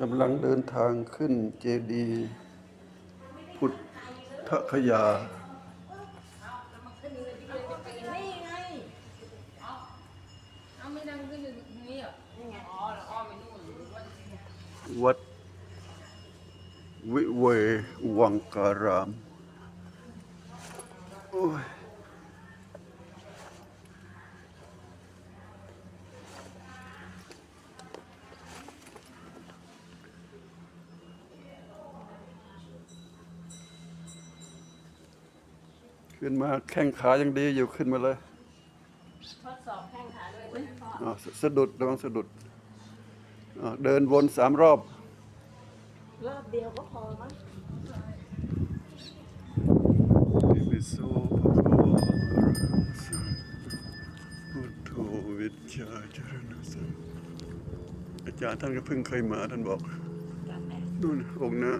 กำลังเดินทางขึ้นเจดีย์พุทธคยานี่ไงเอาไม่ดังขึ้นอยู่ตรงนี้เหรอนี่ไงอ๋อแล้วอ้อมไปนู่นหรือว่าวัด วิเววังการาม โอ้ย ขึ้นมาแข้งขายังดีอยู่ขึ้นมาเลยทดสอบแข้งขาด้วยใช่ไหมพ่ออ่าสสะดุดระวังสะดุดอ่าเดินวนสามรอบรอบเดียวก็พอมั้งอิปิโสภะคะวะอะระหังสัมพุทโธวิชชาจารณสัมอาจารย์ท่านก็เพิ่งเคยมาท่านบอกกันแหละนู่นองค์นะ